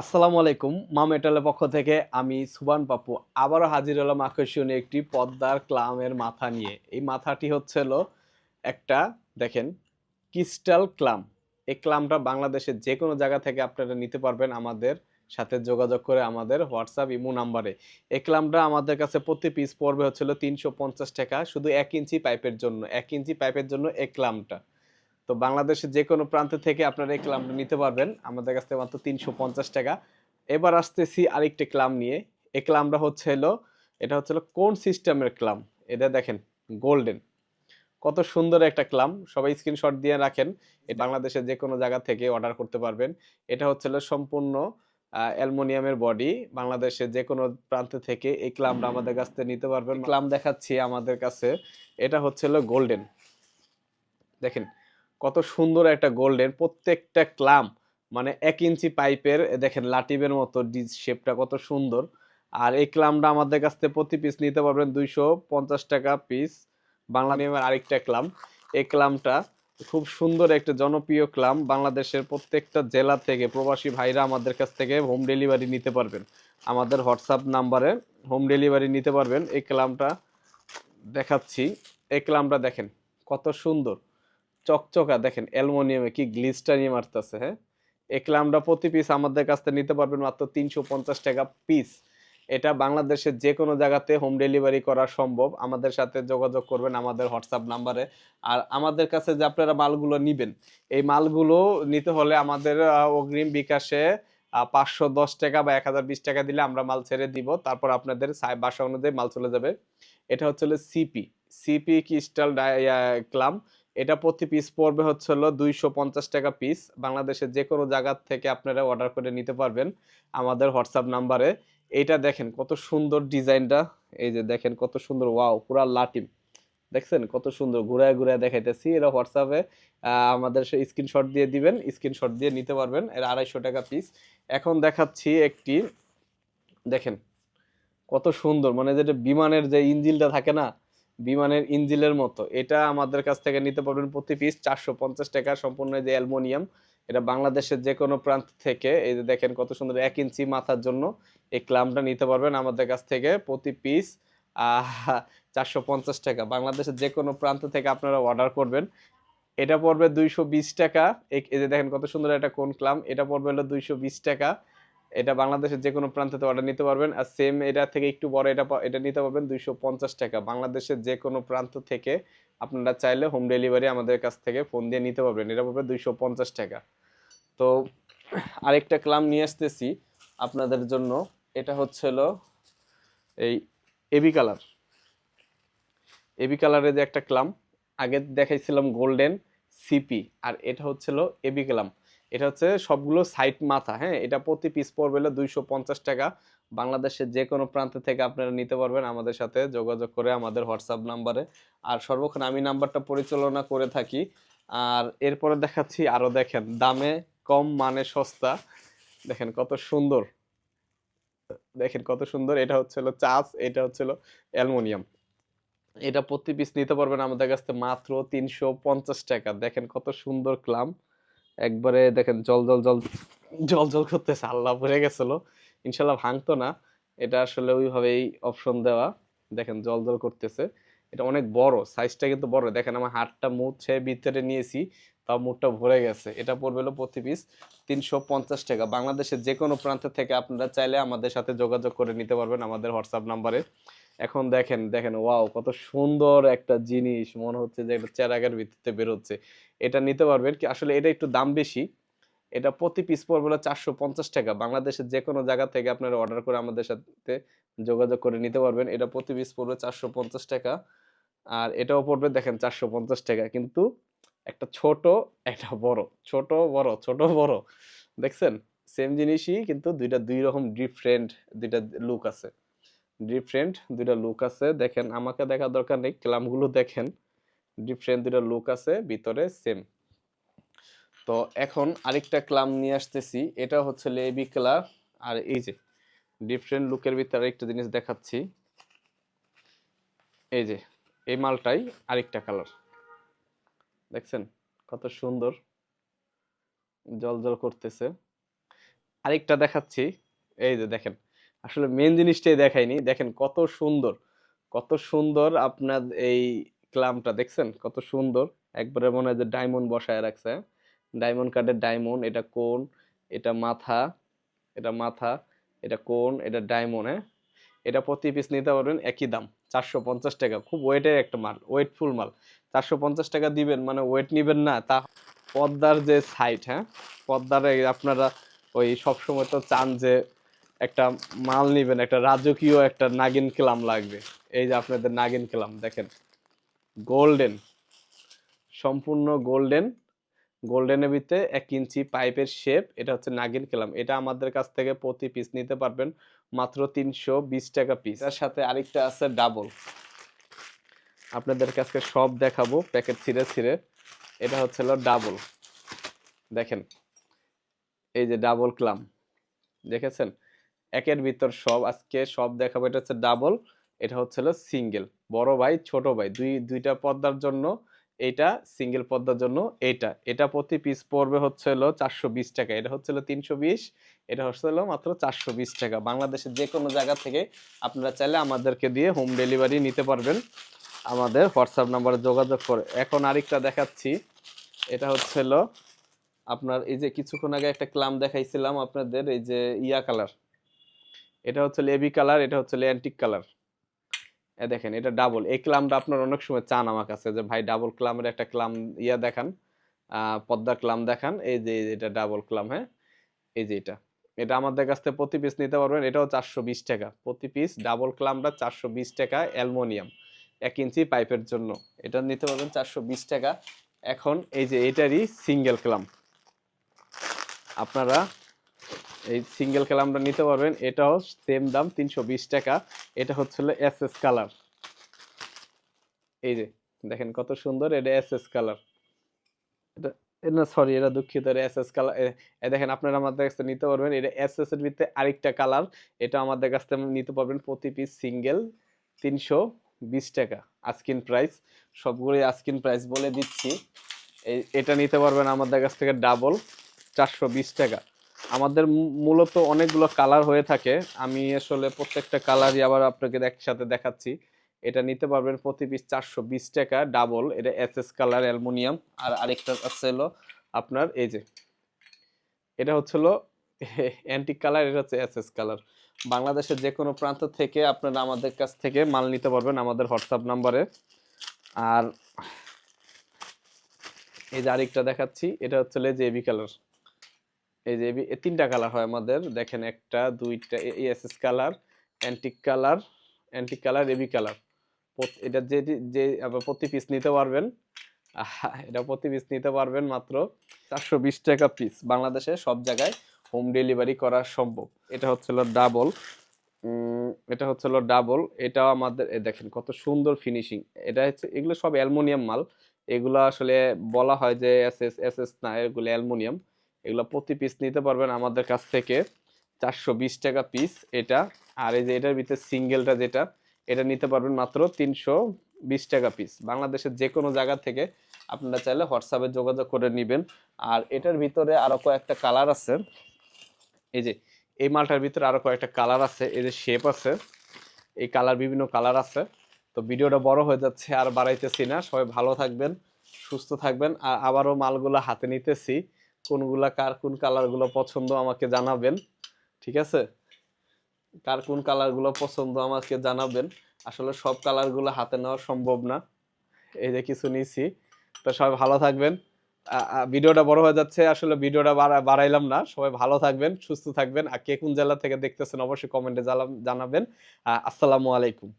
আসসালামু আলাইকুম, মা মেটালের পক্ষ থেকে আমি সুবান পাপু। আবারও হাজির হলাম আকর্ষণীয় একটি পদ্মার ক্লামের মাথা নিয়ে। এই মাথাটি হচ্ছিল একটা, দেখেন, ক্রিস্টাল ক্লাম। এই ক্লামটা বাংলাদেশের যে কোনো জায়গা থেকে আপনারা নিতে পারবেন আমাদের সাথে যোগাযোগ করে আমাদের হোয়াটসঅ্যাপ, ইমো নাম্বারে। এই ক্লামটা আমাদের কাছে প্রতি পিস পড়বে হচ্ছিল তিনশো পঞ্চাশ টাকা, শুধু এক ইঞ্চি পাইপের জন্য, এক ইঞ্চি পাইপের জন্য এই ক্লামটা। তো বাংলাদেশের যে কোনো প্রান্ত থেকে আপনারা এই ক্লামটা নিতে পারবেন। আমাদের কাছ থেকে মাত্র তিনশো পঞ্চাশ টাকা। এবার আসতেছি আরেকটি ক্লাম নিয়ে। এই ক্লামটা হচ্ছে হলো, এটা হচ্ছে হলো কোন সিস্টেমের ক্লাম? এটা দেখেন, গোল্ডেন। কত সুন্দর একটা ক্লাম। সবাই স্ক্রিনশট দিয়ে রাখেন। বাংলাদেশের যে কোনো জায়গা থেকে অর্ডার করতে পারবেন। এটা হচ্ছে সম্পূর্ণ অ্যালমোনিয়ামের বডি। বাংলাদেশের যে কোনো প্রান্ত থেকে এই ক্লামটা আমাদের কাছ থেকে নিতে পারবেন। ক্লাম দেখাচ্ছি আমাদের কাছে। এটা হচ্ছে হলো গোল্ডেন। দেখেন কত সুন্দর একটা গোল্ডেন প্রত্যেকটা ক্লাম মানে এক ইঞ্চি পাইপের, দেখেন লাটিবের মতো ডিজ শেপটা কত সুন্দর। আর এই ক্লামটা আমাদের কাছ থেকে প্রতি পিস নিতে পারবেন দুইশো পঞ্চাশ টাকা পিস বাংলা নিয়মের আরেকটা ক্লাম। এই ক্লামটা খুব সুন্দর একটা জনপ্রিয় ক্লাম বাংলাদেশের প্রত্যেকটা জেলা থেকে প্রবাসী ভাইরা আমাদের কাছ থেকে হোম ডেলিভারি নিতে পারবেন। আমাদের হোয়াটসঅ্যাপ নাম্বারে হোম ডেলিভারি নিতে পারবেন। এই ক্লামটা দেখাচ্ছি। এই ক্লামটা দেখেন কত সুন্দর। চকচকা, দেখেন, অ্যালুমিনিয়ামে কি গ্লিস্টার নিয়ে মারতেছে হ্যাঁ? এই ক্লামটা প্রতি পিস আমাদের কাছ থেকে নিতে পারবেন মাত্র তিনশো পঞ্চাশ টাকা পিস এটা বাংলাদেশের যে কোনো জায়গাতে হোম ডেলিভারি করা সম্ভব। আমাদের সাথে যোগাযোগ করবেন আমাদের হোয়াটসঅ্যাপ নাম্বারে। আর আমাদের কাছে যে আপনারা মালগুলো নিবেন, এই মালগুলো নিতে হলে আমাদের অগ্রিম বিকাশে পাঁচশো দশ টাকা বা এক হাজার বিশ টাকা দিলে আমরা মাল ছেড়ে দিব। তারপর আপনাদের বাসা অনুযায়ী মাল চলে যাবে। এটা হচ্ছে সিপি সিপি ক্রিস্টাল ক্লাম এটা প্রতি পিস পড়বে হচ্ছে হলো দুইশো পঞ্চাশ টাকা পিস বাংলাদেশের যে কোনো জায়গার থেকে আপনারা অর্ডার করে নিতে পারবেন আমাদের হোয়াটসঅ্যাপ নাম্বারে এইটা দেখেন কত সুন্দর ডিজাইনটা। এই যে দেখেন কত সুন্দর, ওয়াও, পুরা লাটিম। দেখছেন? কত সুন্দর, ঘুরায় ঘুরায় দেখাইতেছি। এরা হোয়াটসঅ্যাপে আমাদের সে স্ক্রিনশট দিয়ে দিবেন স্ক্রিনশট দিয়ে নিতে পারবেন। এর আড়াইশো টাকা পিস এখন দেখাচ্ছি একটি, দেখেন কত সুন্দর মানে যেটা বিমানের যে ইঞ্জিলটা থাকে না বিমানের ইঞ্জিলের মতো। এটা আমাদের কাছ থেকে নিতে পারবেন প্রতি পিস চারশো পঞ্চাশ টাকা সম্পূর্ণ যে অ্যালমোনিয়াম। এটা বাংলাদেশের যে কোনো প্রান্ত থেকে, এই যে দেখেন কত সুন্দর এক ইঞ্চি মাথার জন্য এই ক্লামটা নিতে পারবেন আমাদের কাছ থেকে প্রতি পিস চারশো পঞ্চাশ টাকা। বাংলাদেশের যে কোনো প্রান্ত থেকে আপনারা অর্ডার করবেন। এটা পড়বে দুইশো বিশ টাকা। এই যে দেখেন কত সুন্দর একটা কোন ক্লাম। এটা পড়বে হলো দুইশো বিশ টাকা। এটা বাংলাদেশের যে কোনো প্রান্তে অর্ডার নিতে পারবেন। আর সেম এটা থেকে একটু বড় এটা এটা নিতে পারবেন দুইশো পঞ্চাশ টাকা। বাংলাদেশের যে কোনো প্রান্ত থেকে আপনারা চাইলে হোম ডেলিভারি আমাদের কাছ থেকে ফোন দিয়ে নিতে পারবেন। এটা পড়বে দুইশো পঞ্চাশ টাকা। তো আরেকটা ক্লাম নিয়ে আসতেছি আপনাদের জন্য। এটা হচ্ছে হলো এই এবি কালার এবি কালারের যে একটা ক্লাম, আগে দেখাইছিলাম গোল্ডেন সিপি আর এটা হচ্ছিল এবি ক্লাম। এটা হচ্ছে সবগুলো সাইট মাথা হ্যাঁ? এটা প্রতি পিস পড়বে হলো দুইশো টাকা। বাংলাদেশের যে কোনো প্রান্ত থেকে আপনারা নিতে পারবেন আমাদের সাথে যোগাযোগ করে আমাদের হোয়াটসঅ্যাপ নাম্বারে আর সর্বক্ষণ আমি নাম্বারটা পরিচালনা করে থাকি। আর এরপরে দেখাচ্ছি আরও দেখেন, দামে কম মানে সস্তা। দেখেন কত সুন্দর। দেখেন কত সুন্দর, এটা হচ্ছিল চাষ এটা হচ্ছিল অ্যালুমিনিয়াম। এটা প্রতি পিস নিতে পারবেন আমাদের কাছ থেকে মাত্র তিনশো পঞ্চাশ টাকা। দেখেন কত সুন্দর ক্লাম। একবারে দেখেন জল জল জল। জল জল করতেছে, আল্লাহ ভরে গেছিল। ইনশাল্লাহ ভাঙতো না। এটা আসলে ওইভাবেই অপশন দেওয়া। দেখেন জল জল করতেছে। এটা অনেক বড় সাইজটা কিন্তু বড়। দেখেন আমার হাতটা মুছে ভিতরে নিয়েছি, তাও মুখটা ভরে গেছে। এটা পড়বে হলো প্রতি পিস তিনশো পঞ্চাশ টাকা। বাংলাদেশের যে কোনো প্রান্ত থেকে আপনারা চাইলে আমাদের সাথে যোগাযোগ করে নিতে পারবেন আমাদের হোয়াটসঅ্যাপ নাম্বারে এখন দেখেন দেখেন, ওয়াও, কত সুন্দর একটা জিনিস। মনে হচ্ছে যে একটা চেরাগের ভিত্তিতে বেরোচ্ছে। এটা নিতে পারবেন কি, আসলে এটা একটু দাম বেশি। এটা প্রতি পিস পড়বে হলো চারশো পঞ্চাশ টাকা। বাংলাদেশের যে কোনো জায়গা থেকে আপনারা অর্ডার করে আমাদের সাথে যোগাযোগ করে নিতে পারবেন। এটা প্রতি পিস পড়বে চারশো পঞ্চাশ টাকা। আর এটাও পড়বে দেখেন চারশো পঞ্চাশ টাকা। কিন্তু একটা ছোট, একটা বড়। ছোট বড় ছোট, বড়। দেখছেন? সেম জিনিসই কিন্তু দুইটা দুই রকম ডিফারেন্ট দুইটা লুক আছে। ডিফারেন্ট দুইটা লুক আছে। দেখেন, আমাকে দেখার দরকার নেই, ক্লামগুলো দেখেন। ডিফারেন্ট দুইটা লুক আছে, ভিতরে সেম তো এখন আরেকটা ক্লাম নিয়ে আসতেছি, এটা হচ্ছে লেবি কালার আর এই যে ডিফারেন্ট লুকের ভিতরে আরেকটা জিনিস দেখাচ্ছি। এই যে, এই মালটাই আরেকটা কালার দেখছেন? কত সুন্দর, জল জল করতেছে। আরেকটা দেখাচ্ছি, এই যে দেখেন আসলে মেন জিনিসটাই দেখাইনি। দেখেন কত সুন্দর কত সুন্দর আপনার এই ক্লামটা, দেখছেন? কত সুন্দর। একবারে মনে হয় যে ডায়মন্ড বসায় রাখছে। ডায়মন্ড কার্ডের ডায়মন্ড এটা কোন? এটা মাথা এটা মাথা, এটা কোন? এটা ডায়মন্ড হ্যাঁ? এটা প্রতি পিস নিতে পারবেন একই দাম, চারশো পঞ্চাশ টাকা। খুব ওয়েটের একটা মাল ওয়েটফুল মাল। চারশো পঞ্চাশ টাকা দিবেন মানে ওয়েট নিবেন না, তা পদ্মার যে সাইট হ্যাঁ? পদ্মার আপনারা ওই সবসময় তো চান যে একটা মাল নিবেন, একটা রাজকীয় একটা নাগিন ক্লাম লাগবে। এই যে আপনাদের নাগিন ক্লাম দেখেন। গোল্ডেন, সম্পূর্ণ গোল্ডেন। গোল্ডেনের ভিতরে এক ইঞ্চি পাইপের শেপ এটা হচ্ছে নাগিন ক্লাম এটা আমাদের কাছ থেকে প্রতি পিস নিতে পারবেন, মাত্র তিনশো বিশ টাকা পিস তার সাথে আরেকটা আছে ডাবল আপনাদের কাছে সব দেখাবো প্যাকেট ছিঁড়ে ছিঁড়ে। এটা হচ্ছে ডাবল দেখেন, এই যে ডাবল ক্লাম দেখেছেন? একের ভিতর সব, আজকে সব দেখাবো। এটা হচ্ছে ডাবল এটা হচ্ছে সিঙ্গেল বড় ভাই, ছোট ভাই, দুই, দুইটা পর্দার জন্য এইটা সিঙ্গেল পর্দার জন্য এইটা এটা প্রতি পিস পড়বে হচ্ছে হলো চারশো বিশ টাকা। এটা হচ্ছে হলো তিনশো বিশ, এটা হচ্ছে হলো মাত্র চারশো বিশ টাকা। বাংলাদেশের যে কোনো জায়গা থেকে আপনারা চাইলে আমাদেরকে দিয়ে হোম ডেলিভারি নিতে পারবেন। আমাদের হোয়াটসঅ্যাপ নাম্বারে যোগাযোগ করে। এখন আরেকটা দেখাচ্ছি। এটা হচ্ছে হলো আপনার এই যে কিছুক্ষণ আগে একটা ক্লাম দেখাইছিলাম আপনাদের, এই যে ইয়া কালার। এটা হচ্ছে এবি কালার, এটা হচ্ছে অ্যান্টিক কালার। দেখেন, এটা ডাবল এই ক্লামটা আপনার অনেক সময় চান আমার কাছে যে, ভাই ডাবল ক্লামের একটা ক্লাম ইয়া দেখান পদ্মা ক্লাম দেখান। এই যে এটা ডাবল ক্লাম হ্যাঁ? এই যে, এটা। এটা আমাদের কাছ থেকে প্রতি পিস নিতে পারবেন। এটাও চারশো বিশ টাকা। প্রতি পিস ডাবল ক্লামটা চারশো বিশ টাকা অ্যালমোনিয়াম। এক ইঞ্চি পাইপের জন্য। এটা নিতে পারবেন চারশো বিশ টাকা। এখন এই যে, এটারই সিঙ্গেল ক্লাম। আপনারা এই সিঙ্গেল ক্যালামটা নিতে পারবেন। এটাও সেম দাম, তিনশো বিশ টাকা। এটা হচ্ছিল এস এস কালার এই যে, দেখেন কত সুন্দর এটা এস এস কালার এটা না সরি এটা দুঃখিত এস এস কালার দেখেন আপনারা আমাদের কাছে নিতে পারবেন। এটা এস এস এর ভিতরে আরেকটা কালার এটা আমাদের কাছ থেকে নিতে পারবেন প্রতি পিস সিঙ্গেল তিনশো বিশ টাকা। আস্কিন প্রাইস সবগুলোই আস্কিন প্রাইস বলে দিচ্ছি। এটা নিতে পারবেন আমাদের কাছ থেকে ডাবল চারশো বিশ টাকা। আমাদের মূলত অনেকগুলো কালার হয়ে থাকে। আমি আসলে প্রত্যেকটা কালারই আবার আপনাকে একসাথে দেখাচ্ছি। এটা নিতে পারবেন প্রতি পিস চারশো বিশ টাকা ডাবল এটা এস এস কালার অ্যালুমিনিয়াম। আর আরেকটা আছে হলো আপনার এই যে, এটা হচ্ছিল অ্যান্টিক কালার এটা হচ্ছে এস এস কালার বাংলাদেশের যে কোনো প্রান্ত থেকে আপনারা আমাদের কাছ থেকে মাল নিতে পারবেন আমাদের হোয়াটসঅ্যাপ নাম্বারে আর এই যে আরেকটা দেখাচ্ছি, এটা হচ্ছে যে এবি কালার এই যে তিনটা কালার হয় আমাদের। দেখেন একটা, দুইটা SS colour antique colour antique colour AB colour এটা যে যে প্রতি পিস নিতে পারবেন। এটা প্রতি পিস নিতে পারবেন মাত্র চারশো বিশ টাকা পিস বাংলাদেশে সব জায়গায় হোম ডেলিভারি করা সম্ভব। এটা হচ্ছিল ডাবল এটা হচ্ছিল ডাবল এটাও আমাদের দেখেন কত সুন্দর ফিনিশিং এটা হচ্ছে, এগুলো সব অ্যালুমিনিয়াম মাল। এগুলো আসলে বলা হয় যে এস এস এস এস না, এগুলো অ্যালুমিনিয়াম। এগুলো প্রতি পিস নিতে পারবেন আমাদের কাছ থেকে। চারশো বিশ টাকা পিস এটা। আর এই যে এটার ভিতরে সিঙ্গেলটা যেটা, এটা নিতে পারবেন মাত্র তিনশো বিশ টাকা পিস বাংলাদেশের যে কোনো জায়গা থেকে আপনারা চাইলে হোয়াটসঅ্যাপে যোগাযোগ করে নেবেন। আর এটার ভিতরে আরও কয়েকটা কালার আছে। এই যে, এই মালটার ভিতরে আরও কয়েকটা কালার আছে। এই যে শেপ আছে। এই কালার বিভিন্ন কালার আছে। তো ভিডিওটা বড় হয়ে যাচ্ছে, আর বাড়াইতেছি না। সবাই ভালো থাকবেন, সুস্থ থাকবেন। আর আবারও মালগুলো হাতে নিতেছি। কোনগুলা কার কোন কালারগুলো পছন্দ আমাকে জানাবেন, ঠিক আছে? কার কোন কালারগুলো পছন্দ আমাকে জানাবেন। আসলে সব কালারগুলো হাতে নেওয়া সম্ভব না। এই যে কিছু নিছি। তো সবাই ভালো থাকবেন। ভিডিওটা বড় হয়ে যাচ্ছে, আসলে ভিডিওটা বাড়াইলাম না। সবাই ভালো থাকবেন, সুস্থ থাকবেন। আর কে কোন জেলা থেকে দেখতেছেন, অবশ্যই কমেন্টে জানাবেন। আসসালামু আলাইকুম।